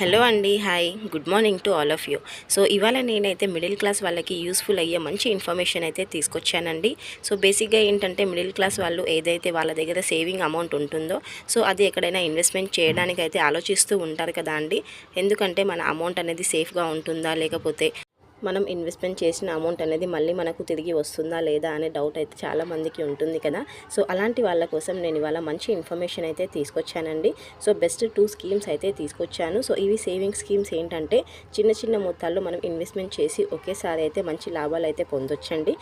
Hello అండి hi good morning to all of you so ఇవాళ నేనైతే మిడిల్ క్లాస్ వాళ్ళకి యూస్ఫుల్ అయ్యే మంచి ఇన్ఫర్మేషన్ అయితే తీసుకొచ్చానండి. సో బేసిక్గా ఏంటంటే మిడిల్ క్లాస్ వాళ్ళు ఏదైతే వాళ్ళ దగ్గర సేవింగ్ అమౌంట్ ఉంటుందో సో అది ఎక్కడైనా ఇన్వెస్ట్మెంట్ చేయడానికి అయితే ఆలోచిస్తూ ఉంటారు కదా అండి. ఎందుకంటే మన అమౌంట్ అనేది సేఫ్గా ఉంటుందా లేకపోతే మనం ఇన్వెస్ట్మెంట్ చేసిన అమౌంట్ అనేది మళ్ళీ మనకు తిరిగి వస్తుందా లేదా అనే డౌట్ అయితే చాలా మందికి ఉంటుంది కదా. సో అలాంటి వాళ్ళ కోసం నేను ఇవాళ మంచి ఇన్ఫర్మేషన్ అయితే తీసుకొచ్చానండి. సో బెస్ట్ టూ స్కీమ్స్ అయితే తీసుకొచ్చాను. సో ఇవి సేవింగ్ స్కీమ్స్ ఏంటంటే చిన్న చిన్న మొత్తాల్లో మనం ఇన్వెస్ట్మెంట్ చేసి ఒకేసారి అయితే మంచి లాభాలు అయితే పొందొచ్చండి.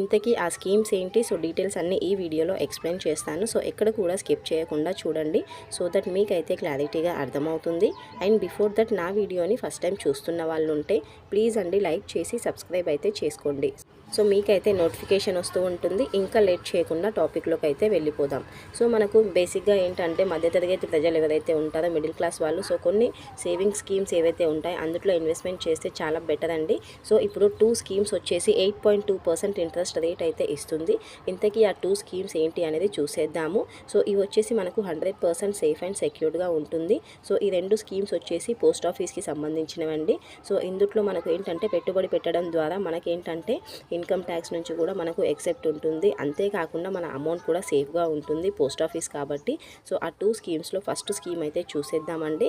ఇంతకీ ఆ స్కీమ్స్ ఏంటి? సో డీటెయిల్స్ అన్నీ ఈ వీడియోలో ఎక్స్ప్లెయిన్ చేస్తాను. సో ఎక్కడ కూడా స్కిప్ చేయకుండా చూడండి. సో దట్ మీకైతే క్లారిటీగా అర్థమవుతుంది. అండ్ బిఫోర్ దట్ నా వీడియోని ఫస్ట్ టైం చూస్తున్న వాళ్ళు ఉంటే ప్లీజ్ అండి లైక్ చేసి సబ్స్క్రైబ్ అయితే చేసుకోండి. సో మీకైతే నోటిఫికేషన్ వస్తూ ఉంటుంది. ఇంకా లేట్ చేయకుండా టాపిక్లోకి అయితే వెళ్ళిపోదాం. సో మనకు బేసిక్గా ఏంటంటే మధ్యతరగతి ప్రజలు ఎవరైతే ఉంటారో మిడిల్ క్లాస్ వాళ్ళు సో కొన్ని సేవింగ్ స్కీమ్స్ ఏవైతే ఉంటాయో అందులో ఇన్వెస్ట్మెంట్ చేస్తే చాలా బెటర్ అండి. సో ఇప్పుడు టూ స్కీమ్స్ వచ్చేసి eight point two percent interest rate అయితే ఇస్తుంది. ఇంతకీ ఆ టూ స్కీమ్స్ ఏంటి అనేది చూసేద్దాము. సో ఇవి వచ్చేసి మనకు హండ్రెడ్ పర్సెంట్ సేఫ్ అండ్ సెక్యూర్డ్గా ఉంటుంది. సో ఈ రెండు స్కీమ్స్ వచ్చేసి పోస్ట్ ఆఫీస్కి సంబంధించినవండి. సో ఇందులో మనకు ఏంటంటే పెట్టుబడి పెట్టడం ద్వారా మనకేంటంటే ఇన్కమ్ ట్యాక్స్ నుంచి కూడా మనకు ఎక్సెప్ట్ ఉంటుంది. అంతేకాకుండా మన అమౌంట్ కూడా సేఫ్గా ఉంటుంది పోస్ట్ ఆఫీస్ కాబట్టి. సో ఆ టూ స్కీమ్స్లో ఫస్ట్ స్కీమ్ అయితే చూసేద్దామండి.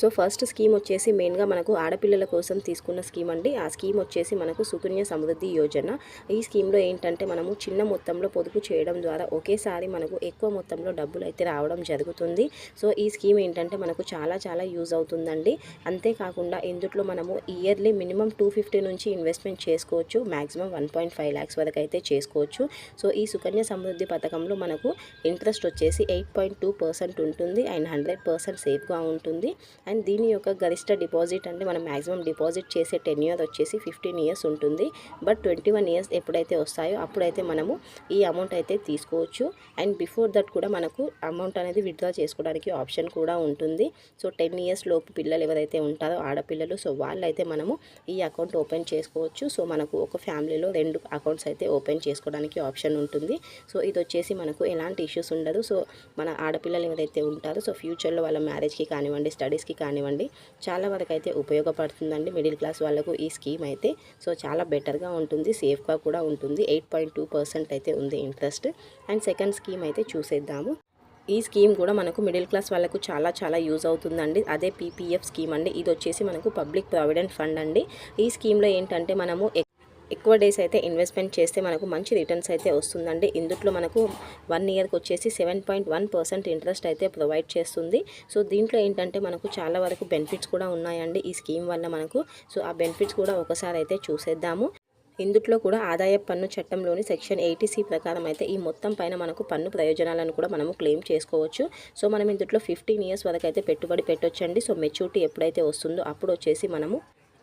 సో ఫస్ట్ స్కీమ్ వచ్చేసి మెయిన్గా మనకు ఆడపిల్లల కోసం తీసుకున్న స్కీమ్ అండి. ఆ స్కీమ్ వచ్చేసి మనకు సుకన్య సమృద్ధి యోజన. ఈ స్కీమ్లో ఏంటంటే మనము చిన్న మొత్తంలో పొదుపు చేయడం ద్వారా ఒకేసారి మనకు ఎక్కువ మొత్తంలో డబ్బులు అయితే రావడం జరుగుతుంది. సో ఈ స్కీమ్ ఏంటంటే మనకు చాలా చాలా యూజ్ అవుతుందండి. అంతేకాకుండా ఇందుట్లో మనము ఇయర్లీ మినిమం టూ ఫిఫ్టీ నుంచి ఇన్వెస్ట్మెంట్ చేసుకోవచ్చు. Maximum one point five lakhs వరకు అయితే చేసుకోవచ్చు. సో ఈ సుకన్య సమృద్ధి పథకంలో మనకు ఇంట్రెస్ట్ వచ్చేసి ఎయిట్ పాయింట్ టూ పర్సెంట్ ఉంటుంది. అండ్ హండ్రెడ్ పర్సెంట్ సేఫ్గా ఉంటుంది. అండ్ దీని యొక్క గరిష్ట డిపాజిట్ అంటే మనం మ్యాక్సిమం డిపాజిట్ చేసే టెన్ ఇయర్ వచ్చేసి ఫిఫ్టీన్ ఇయర్స్ ఉంటుంది. బట్ ట్వంటీ వన్ ఇయర్స్ ఎప్పుడైతే వస్తాయో అప్పుడైతే మనము ఈ అమౌంట్ అయితే తీసుకోవచ్చు. అండ్ బిఫోర్ దట్ కూడా మనకు అమౌంట్ అనేది విత్డ్రా చేసుకోవడానికి ఆప్షన్ కూడా ఉంటుంది. సో టెన్ ఇయర్స్ లోపు పిల్లలు ఎవరైతే ఉంటారో ఆడపిల్లలు సో వాళ్ళైతే మనము ఈ అకౌంట్ ఓపెన్ చేసుకోవచ్చు. సో మనకు ఒక ఫ్యామిలీలో రెండు అకౌంట్స్ అయితే ఓపెన్ చేసుకోవడానికి ఆప్షన్ ఉంటుంది. సో ఇది వచ్చేసి మనకు ఎలాంటి ఇష్యూస్ ఉండదు. సో మన ఆడపిల్లలు ఎవరైతే ఉంటారో సో ఫ్యూచర్లో వాళ్ళ మ్యారేజ్కి కానివ్వండి స్టడీస్కి కానివ్వండి చాలా వరకు అయితే ఉపయోగపడుతుందండి. మిడిల్ క్లాస్ వాళ్ళకు ఈ స్కీమ్ అయితే. సో చాలా బెటర్గా ఉంటుంది సేఫ్గా కూడా ఉంటుంది. ఎయిట్ పాయింట్ టూ పర్సెంట్ అయితే ఉంది ఇంట్రెస్ట్. అండ్ సెకండ్ స్కీమ్ అయితే చూసేద్దాము. ఈ స్కీమ్ కూడా మనకు మిడిల్ క్లాస్ వాళ్ళకు చాలా చాలా యూజ్ అవుతుందండి. అదే పీపీఎఫ్ స్కీమ్ అండి. ఇది వచ్చేసి మనకు పబ్లిక్ ప్రావిడెంట్ ఫండ్ అండి. ఈ స్కీమ్లో ఏంటంటే మనము ఎక్కువ డేస్ అయితే ఇన్వెస్ట్మెంట్ చేస్తే మనకు మంచి రిటర్న్స్ అయితే వస్తుందండి. ఇందుట్లో మనకు వన్ ఇయర్కి వచ్చేసి seven point one percent interest అయితే ప్రొవైడ్ చేస్తుంది. సో దీంట్లో ఏంటంటే మనకు చాలా వరకు బెనిఫిట్స్ కూడా ఉన్నాయండి ఈ స్కీమ్ వల్ల మనకు. సో ఆ బెనిఫిట్స్ కూడా ఒకసారి అయితే చూసేద్దాము. ఇందుట్లో కూడా ఆదాయ పన్ను చట్టంలోని సెక్షన్ ఎయిటీసీ ప్రకారం అయితే ఈ మొత్తం పైన మనకు పన్ను ప్రయోజనాలను కూడా మనము క్లెయిమ్ చేసుకోవచ్చు. సో మనం ఇందులో ఫిఫ్టీన్ ఇయర్స్ వరకు అయితే పెట్టుబడి పెట్టొచ్చండి. సో మెచ్యూరిటీ ఎప్పుడైతే వస్తుందో అప్పుడు వచ్చేసి మనము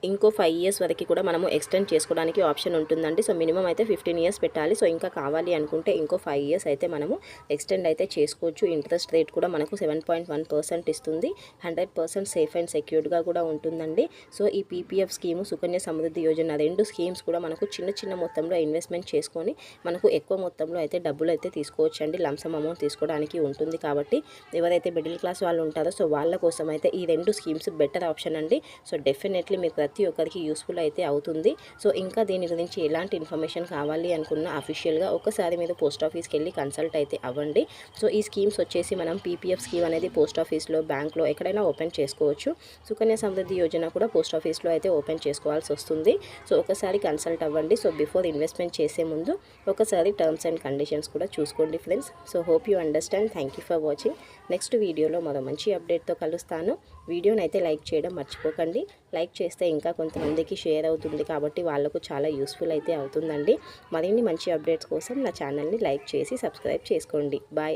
ఇంకో ఫైవ్ ఇయర్స్ వరకు కూడా మనము ఎక్స్టెండ్ చేసుకోవడానికి ఆప్షన్ ఉంటుందండి. సో మినిమం అయితే ఫిఫ్టీన్ ఇయర్స్ పెట్టాలి. సో ఇంకా కావాలి అనుకుంటే ఇంకో ఫైవ్ ఇయర్స్ అయితే మనము ఎక్స్టెండ్ అయితే చేసుకోవచ్చు. ఇంట్రెస్ట్ రేట్ కూడా మనకు సెవెన్ పాయింట్ వన్ పర్సెంట్ ఇస్తుంది. హండ్రెడ్ పర్సెంట్ సేఫ్ అండ్ సెక్యూర్డ్గా కూడా ఉంటుందండి. సో ఈ పీపీఎఫ్ స్కీము సుకన్య సమృద్ధి యోజన రెండు స్కీమ్స్ కూడా మనకు చిన్న చిన్న మొత్తంలో ఇన్వెస్ట్మెంట్ చేసుకొని మనకు ఎక్కువ మొత్తంలో అయితే డబ్బులు అయితే తీసుకోవచ్చు అండి లంసమ్ అమౌంట్ తీసుకోవడానికి ఉంటుంది కాబట్టి ఎవరైతే మిడిల్ క్లాస్ వాళ్ళు ఉంటారో సో వాళ్ళ కోసం అయితే ఈ రెండు స్కీమ్స్ బెటర్ ఆప్షన్ అండి. సో డెఫినెట్లీ మీకు ప్రతి ఒక్కరికి యూస్ఫుల్ అయితే అవుతుంది. సో ఇంకా దీని గురించి ఎలాంటి ఇన్ఫర్మేషన్ కావాలి అనుకున్న అఫీషియల్గా ఒకసారి మీరు పోస్ట్ ఆఫీస్కి వెళ్ళి కన్సల్ట్ అయితే అవ్వండి. సో ఈ స్కీమ్స్ వచ్చేసి మనం పీపీఎఫ్ స్కీమ్ అనేది పోస్ట్ ఆఫీస్లో బ్యాంక్లో ఎక్కడైనా ఓపెన్ చేసుకోవచ్చు. సుకన్య సమృద్ధి యోజన కూడా పోస్ట్ ఆఫీస్లో అయితే ఓపెన్ చేసుకోవాల్సి వస్తుంది. సో ఒకసారి కన్సల్ట్ అవ్వండి. సో బిఫోర్ ఇన్వెస్ట్మెంట్ చేసే ముందు ఒకసారి టర్మ్స్ అండ్ కండిషన్స్ కూడా చూసుకోండి friends so hope you understand thank you for watching next వీడియోలో మరో మంచి అప్డేట్తో కలుస్తాను. వీడియోని అయితే లైక్ చేయడం మర్చిపోకండి. లైక్ చేస్తే ఇంకా కొంతమందికి షేర్ అవుతుంది కాబట్టి వాళ్ళకు చాలా యూస్ఫుల్ అయితే అవుతుందండి. మరిన్ని మంచి అప్డేట్స్ కోసం నా ఛానల్ని లైక్ చేసి సబ్స్క్రైబ్ చేసుకోండి. బాయ్